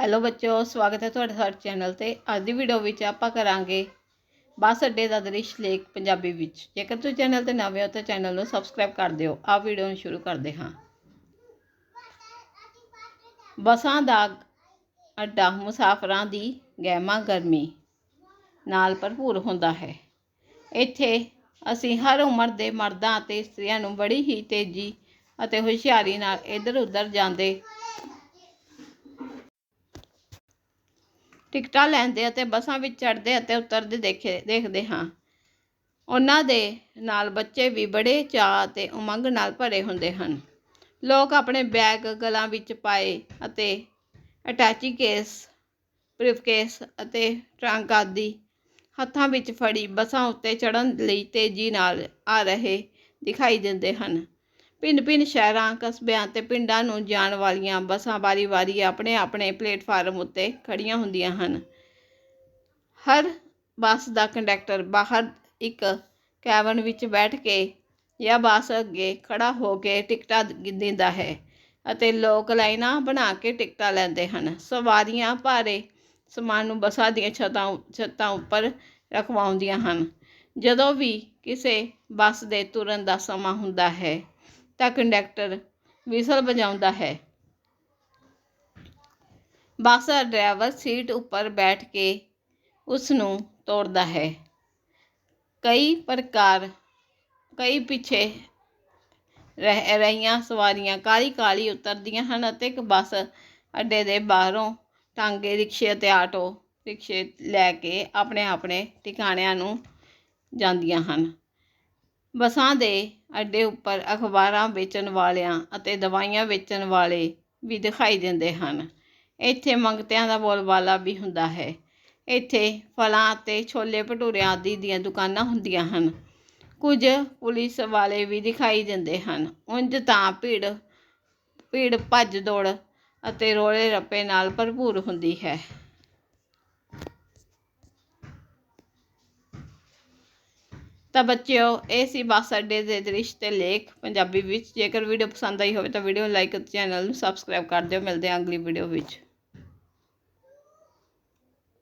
Hello ਬੱਚੋ ਸਵਾਗਤ ਹੈ ਤੁਹਾਡਾ ਸਾਡੇ ਚੈਨਲ ਤੇ। ਅੱਜ ਦੀ ਵੀਡੀਓ ਵਿੱਚ ਆਪਾਂ ਕਰਾਂਗੇ ਬੱਸ ਅੱਡੇ ਦਾ ਦ੍ਰਿਸ਼ ਲੇਖ ਪੰਜਾਬੀ ਵਿੱਚ। ਜੇਕਰ ਤੁਸੀਂ ਚੈਨਲ ਤੇ ਨਵੇਂ ਹੋ ਤਾਂ ਚੈਨਲ ਨੂੰ ਸਬਸਕ੍ਰਾਈਬ ਕਰ ਦਿਓ। ਆ ਵੀਡੀਓ ਨੂੰ ਸ਼ੁਰੂ ਕਰਦੇ ਹਾਂ। ਬੱਸਾਂ ਦਾ ਅੱਡਾ ਮੁਸਾਫਰਾਂ ਦੀ ਗਹਿਮਾ ਗਰਮੀ ਨਾਲ ਭਰਪੂਰ ਹੁੰਦਾ ਹੈ। ਇੱਥੇ ਅਸੀਂ ਹਰ ਉਮਰ ਦੇ ਮਰਦਾਂ ਅਤੇ ਇਸਤਰੀਆਂ ਨੂੰ ਬੜੀ ਹੀ ਤੇਜ਼ੀ ਅਤੇ ਹੁਸ਼ਿਆਰੀ ਨਾਲ ਇੱਧਰ ਉੱਧਰ ਜਾਂਦੇ ਟਿਕਟਾਂ ਲੈਂਦੇ ਅਤੇ ਬੱਸਾਂ ਵਿੱਚ ਚੜ੍ਹਦੇ ਅਤੇ ਉਤਰਦੇ ਦੇਖੇ, ਦੇਖਦੇ ਹਾਂ। ਉਹਨਾਂ ਦੇ ਨਾਲ ਬੱਚੇ ਵੀ ਬੜੇ ਚਾਅ ਅਤੇ ਉਮੰਗ ਨਾਲ ਭਰੇ ਹੁੰਦੇ ਹਨ। ਲੋਕ ਆਪਣੇ ਬੈਗ, ਗਲਾਂ ਵਿੱਚ ਪਾਏ ਅਤੇ ਅਟੈਚੀ ਕੇਸ ਬ੍ਰੀਫਕੇਸ ਅਤੇ ਟਰੰਕ ਆਦਿ ਹੱਥਾਂ ਵਿੱਚ ਫੜੀ ਬੱਸਾਂ ਉੱਤੇ ਚੜ੍ਹਨ ਲਈ ਤੇਜ਼ੀ ਨਾਲ ਆ ਰਹੇ ਦਿਖਾਈ ਦਿੰਦੇ ਹਨ। ਭਿੰਨ ਭਿੰਨ ਸ਼ਹਿਰਾਂ, ਕਸਬਿਆਂ ਤੇ ਪਿੰਡਾਂ ਨੂੰ ਜਾਣ ਵਾਲੀਆਂ ਬੱਸਾਂ ਵਾਰੀ-ਵਾਰੀ ਆਪਣੇ ਆਪਣੇ ਪਲੇਟਫਾਰਮ ਉੱਤੇ ਖੜ੍ਹੀਆਂ ਹੁੰਦੀਆਂ ਹਨ। ਹਰ ਬੱਸ ਦਾ ਕੰਡਕਟਰ ਬਾਹਰ ਇੱਕ ਕੈਬਨ ਵਿੱਚ ਬੈਠ ਕੇ ਜਾਂ ਬੱਸ ਅੱਗੇ ਖੜ੍ਹਾ ਹੋ ਕੇ ਟਿਕਟਾਂ ਦਿੰਦਾ ਹੈ ਅਤੇ ਲੋਕ ਲਾਈਨਾਂ ਬਣਾ ਕੇ ਟਿਕਟਾਂ ਲੈਂਦੇ ਹਨ। ਸਵਾਰੀਆਂ ਭਾਰੇ ਸਮਾਨ ਨੂੰ ਬੱਸਾਂ ਦੀਆਂ ਛੱਤਾਂ ਛੱਤਾਂ ਉੱਪਰ ਰਖਵਾਉਂਦੀਆਂ ਹਨ। ਜਦੋਂ ਵੀ ਕਿਸੇ ਬੱਸ ਦੇ ਤੁਰਨ ਦਾ ਸਮਾਂ ਹੁੰਦਾ ਹੈ ਤਾਂ ਕੰਡਕਟਰ ਵਿਸਲ ਵਜਾਉਂਦਾ ਹੈ। ਬੱਸ ਡਰਾਈਵਰ ਸੀਟ ਉੱਪਰ ਬੈਠ ਕੇ ਉਸ ਨੂੰ ਤੋੜਦਾ ਹੈ। ਕਈ ਪ੍ਰਕਾਰ, ਕਈ ਪਿੱਛੇ ਰਹਿ, ਰਹੀਆਂ ਸਵਾਰੀਆਂ ਕਾਲੀ ਕਾਲੀ ਉਤਰਦੀਆਂ ਹਨ ਅਤੇ ਇੱਕ ਬੱਸ ਅੱਡੇ ਦੇ ਬਾਹਰੋਂ ਟਾਂਗੇ ਰਿਕਸ਼ੇ ਅਤੇ ਆਟੋ ਰਿਕਸ਼ੇ ਲੈ ਕੇ ਆਪਣੇ ਆਪਣੇ ਟਿਕਾਣਿਆਂ ਨੂੰ ਜਾਂਦੀਆਂ ਹਨ। ਬੱਸਾਂ ਦੇ ਅੱਡੇ ਉੱਪਰ ਅਖਬਾਰਾਂ ਵੇਚਣ ਵਾਲਿਆਂ ਅਤੇ ਦਵਾਈਆਂ ਵੇਚਣ ਵਾਲੇ ਵੀ ਦਿਖਾਈ ਦਿੰਦੇ ਹਨ। ਇੱਥੇ ਮੰਗਤਿਆਂ ਦਾ ਬੋਲਬਾਲਾ ਵੀ ਹੁੰਦਾ ਹੈ। ਇੱਥੇ ਫਲਾਂ ਅਤੇ ਛੋਲੇ ਭਟੂਰੇ ਆਦਿ ਦੀਆਂ ਦੁਕਾਨਾਂ ਹੁੰਦੀਆਂ ਹਨ। ਕੁਝ ਪੁਲਿਸ ਵਾਲੇ ਵੀ ਦਿਖਾਈ ਦਿੰਦੇ ਹਨ। ਉਂਝ ਤਾਂ ਭੀੜ ਭੀੜ ਭੱਜ ਦੌੜ ਅਤੇ ਰੋਲੇ ਰੱਪੇ ਨਾਲ ਭਰਪੂਰ ਹੁੰਦੀ ਹੈ। ਤਾਂ ਬੱਚਿਓ, ਇਹ ਸੀ ਬੱਸ ਅੱਡੇ ਦੇ ਦ੍ਰਿਸ਼ ਤੇ ਲੇਖ। ਪੰਜਾਬੀ ਵਿੱਚ ਜੇਕਰ ਵੀਡੀਓ ਪਸੰਦ ਆਈ ਹੋਵੇ ਤਾਂ ਵੀਡੀਓ ਨੂੰ ਲਾਈਕ ਅਤੇ ਚੈਨਲ ਨੂੰ ਸਬਸਕ੍ਰਾਈਬ ਕਰ ਦਿਓ। ਮਿਲਦੇ ਹਾਂ ਅਗਲੀ ਵੀਡੀਓ ਵਿੱਚ।